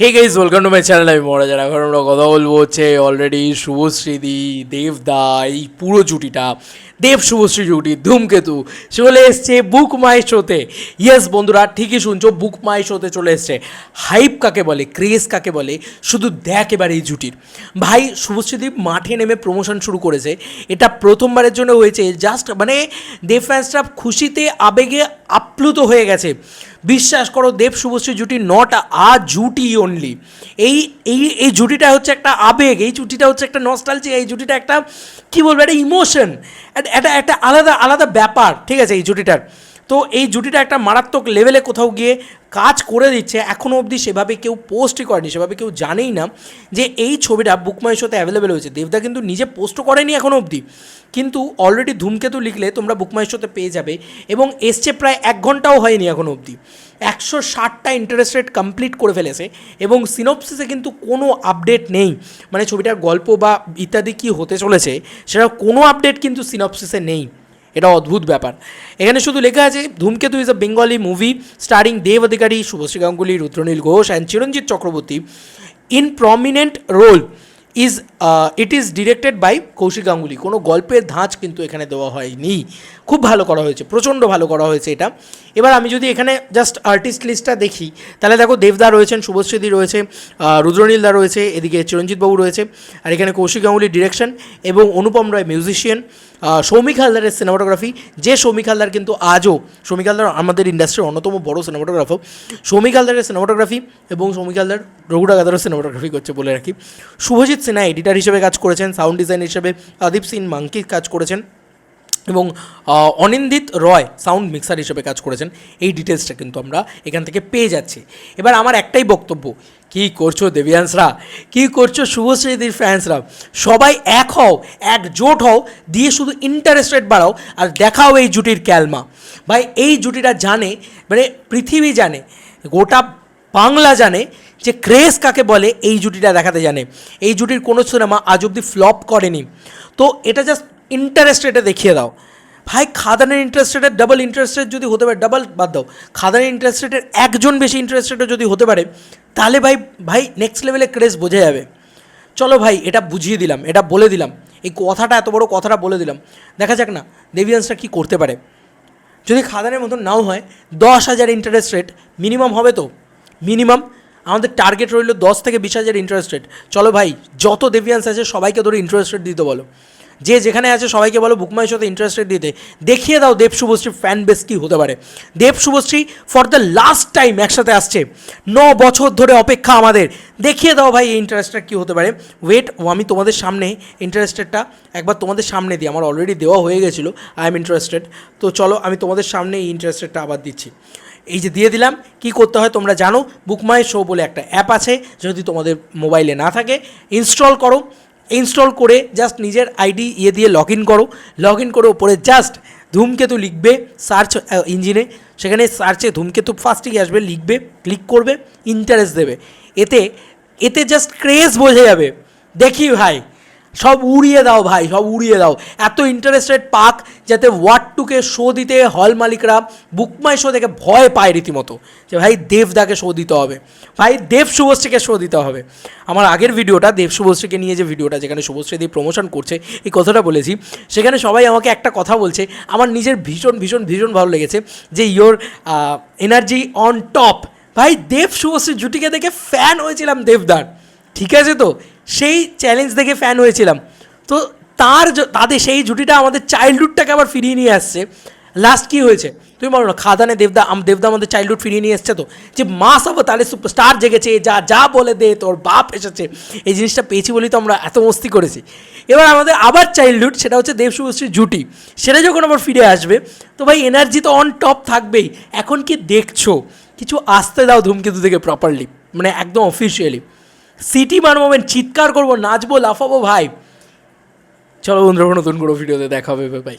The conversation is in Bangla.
Hey guys welcome to my channel আমি মহারাজার এখন আমরা কথা বলব হচ্ছে অলরেডি শুভশ্রীদি, দেবদা, এই পুরো জুটিটা। দেব শুভশ্রী জুটি, ধূমকেতু চলে এসছে বুক মাই শোতে ইয়েস বন্ধুরা, ঠিকই শুনছো বুক মাই শোতে চলে এসছে। হাইপ কাকে বলে ক্রেজ কাকে বলে, শুধু দেখ এবার এই জুটির। ভাই শুভশ্রীদীপ মাঠে নেমে প্রমোশন শুরু করেছে। এটা প্রথমবারের জন্য হয়েছে জাস্ট মানে দেব ফ্যান্সরা খুশিতে, আবেগে আপ্লুত হয়ে গেছে। বিশ্বাস করো, দেব শুভশ্রী জুটি নট আ জুটি অনলি এই এই এই জুটিটা হচ্ছে একটা আবেগ, এই জুটিটা হচ্ছে একটা নস্টালজি এই জুটিটা একটা, কি বলব, একটা ইমোশন একটা একটা আলাদা আলাদা ব্যাপার, ঠিক আছে, এই জুটিটার। তো এই জুটিটা একটা মারাত্মক লেভেলে কোথাও গিয়ে কাজ করে দিচ্ছে। এখনও অবধি সেভাবে কেউ পোস্টই করেনি, সেভাবে কেউ জানেই না যে এই ছবিটা বুকমাই শোতে অ্যাভেলেবেল হয়েছে। দেবদা কিন্তু নিজে পোস্টও করেনি এখনও অবধি। কিন্তু অলরেডি ধূমকেতু লিখলে তোমরা বুকমাই শোতে পেয়ে যাবে এবং এসছে প্রায় এক ঘন্টাও হয়নি এখনও অবধি। একশো ষাটটা ইন্টারেস্ট রেট কমপ্লিট করে ফেলেছে এবং সিনপসিসে কিন্তু কোনো আপডেট নেই। মানে ছবিটার গল্প বা ইত্যাদি কী হতে চলেছে, সেটা কোনো আপডেট কিন্তু সিনপসিসে নেই। এটা অদ্ভুত ব্যাপার। এখানে শুধু লেখা আছে, Dhumketu is a Bengali movie starring Dev Adhikari Subhashree Ganguly Rudranil Ghosh and Chiranjit Chakraborty in prominent role is it is directed by Kaushik Ganguly কোনো গল্পের ধাঁচ কিন্তু এখানে দেওয়া হয়নি। খুব ভালো করা হয়েছে, প্রচণ্ড ভালো করা হয়েছে এটা। এবার আমি যদি এখানে জাস্ট আর্টিস্ট লিস্টটা দেখি, তাহলে দেখো দেবদা রয়েছেন শুভশ্রীদি রয়েছে রুদ্রনীলদা রয়েছে, এদিকে চিরঞ্জিতবাবু রয়েছে, আর এখানে কৌশিক গাঙ্গুলির ডিরেকশন এবং অনুপম রায় মিউজিশিয়ান সৌমিক হালদারের সিনেমাটোগ্রাফি যে সৌমিক হালদার কিন্তু আজও, সৌমিক হালদার আমাদের ইন্ডাস্ট্রির অন্যতম বড় সিনেমাটোগ্রাফার সৌমিক হালদারের সিনেমাটোগ্রাফি এবং সৌমিক হালদার রঘুরা গাদারও সিনেমাটোগ্রাফি করছে বলে রাখি। শুভজিৎ সিনহা এডিটার হিসেবে কাজ করেছেন সাউন্ড ডিজাইন হিসেবে, আদিপ সিন মাঙ্কি কাজ করেছেন। এবং অনিন্দিত রয় সাউন্ড মিক্সার হিসেবে কাজ করেছেন। এই ডিটেলসটা কিন্তু আমরা এখান থেকে পেয়ে যাচ্ছি। এবার আমার একটাই বক্তব্য, কী করছ দেবিয়ান্সরা কী করছ শুভশ্রীদির ফ্যান্সরা সবাই এক হও, একজোট হও, দিয়ে শুধু ইন্টারেস্ট রেট বাড়াও আর দেখাও এই জুটির ক্যালমা। ভাই, এই জুটিটা জানে মানে পৃথিবী জানে, গোটা বাংলা জানে যে ক্রেজ কাকে বলে, এই জুটিটা দেখাতে জানে। এই জুটির কোনো সিনেমা আজ অবধি ফ্লপ করেনি। তো এটা জাস্ট ইন্টারেস্ট রেটে দেখিয়ে দাও। ভাই, খাদানের ইন্টারেস্ট রেটের ডাবল ইন্টারেস্ট রেট যদি হতে পারে ডাবল বাদ দাও। খাদানের ইন্টারেস্ট রেটের একজন বেশি ইন্টারেস্ট রেটে যদি হতে পারে, তাহলে ভাই ভাই নেক্সট লেভেলে ক্রেজ বোঝা যাবে। চলো ভাই, এটা বুঝিয়ে দিলাম, এটা বলে দিলাম। এই কথাটা, এত বড় কথাটা বলে দিলাম। দেখা যাক না দেবিয়ান্সটা কী করতে পারে। যদি খাদানের মতন নাও হয়, দশ হাজার ইন্টারেস্ট রেট মিনিমাম হবে তো? মিনিমাম আমাদের টার্গেট রইল দশ থেকে বিশ হাজার ইন্টারেস্ট রেট চলো ভাই, যত দেভিয়ান্স আছে, সবাইকে ধরে ইন্টারেস্ট রেট দিতে বলো। যে যেখানে আছে সবাইকে বলো বুকমাই সাথে ইন্টারেস্ট রেট দিতে। দেখিয়ে দাও দেব শুভশ্রীর ফ্যান বেস কী হতে পারে। Dev Subhashree for the last time একসাথে আসছে। ন বছর ধরে অপেক্ষা আমাদের। দেখিয়ে দাও ভাই এই ইন্টারেস্টটা কী হতে পারে। ওয়েট ও আমি তোমাদের সামনে ইন্টারেস্টেডটা একবার তোমাদের সামনে দিই। আমার অলরেডি দেওয়া হয়ে গেছিল। আই এম ইন্টারেস্টেড তো চলো আমি তোমাদের সামনে এই ইন্টারেস্টেডটা আবার দিচ্ছি। এই যে দিয়ে দিলাম, কি করতে হয় তোমরা জানো? বুকমাই শো বলে একটা অ্যাপ আছে। যদি তোমাদের মোবাইলে না থাকে ইনস্টল করো। ইনস্টল করে জাস্ট নিজের আইডি ইয়ে দিয়ে লগ ইন করো। লগ ইন করে ওপরে জাস্ট ধূমকেতু লিখবে সার্চ ইঞ্জিনে সেখানে সার্চে ধূমকেতু ফার্স্টেই আসবে, লিখবে ক্লিক করবে ইন্টারেস্ট দেবে। এতে এতে জাস্ট ক্রেজ বোঝা যাবে। দেখি ভাই। সব উড়িয়ে দাও ভাই, সব উড়িয়ে দাও। এত ইন্টারেস্টেড পাক যাতে ওয়ার্ড টুকে শো দিতে হল মালিকরা বুকমাই শো দেখে ভয় পায় রীতিমতো। যে ভাই দেবদাকে শো দিতে হবে। ভাই দেব শুভশ্রীকে শো দিতে হবে। আমার আগের ভিডিওটা, দেব শুভশ্রীকে নিয়ে যে ভিডিওটা যেখানে শুভশ্রী দিয়ে প্রমোশন করছে, এই কথাটা বলেছি, সেখানে সবাই আমাকে একটা কথা বলছে, আমার নিজের ভীষণ ভীষণ ভীষণ ভালো লেগেছে যে ইয়োর এনার্জি অন টপ ভাই দেব শুভশ্রী জুটিকে দেখে ফ্যান হয়েছিলাম দেবদার। ঠিক আছে তো? সেই চ্যালেঞ্জ দেখে ফ্যান হয়েছিলাম। তো তার তাদের সেই জুটিটা আমাদের চাইল্ডহুডটাকে আবার ফিরিয়ে নিয়ে আসছে। লাস্ট কি হয়েছে? তুমি বলো না, খাদানে দেবদা দেবদা আমাদের চাইল্ডহুড ফিরিয়ে নিয়ে এসছে তো? যে মাস আবার তাহলে স্টার জেগেছে, যা যা বলে দে, তোর বাপ এসেছে। এই জিনিসটা পেয়েছি বলেই তো আমরা এত মস্তি করেছি। এবার আমাদের আবার চাইল্ডহুড সেটা হচ্ছে দেব শুভশ্রীর জুটি। সেটা যখন আবার ফিরে আসবে, তো ভাই এনার্জি তো অন টপ থাকবেই। এখন কি দেখছ? কিছু আসতে দাও ধূমকেতু থেকে প্রপারলি মানে একদম অফিসিয়ালি সিটি মারবো মানে চিৎকার করব, নাচবো, লাফাবো, ভাই। চলো বন্ধুরা নতুন কোনো ভিডিওতে দেখা হবে ভাই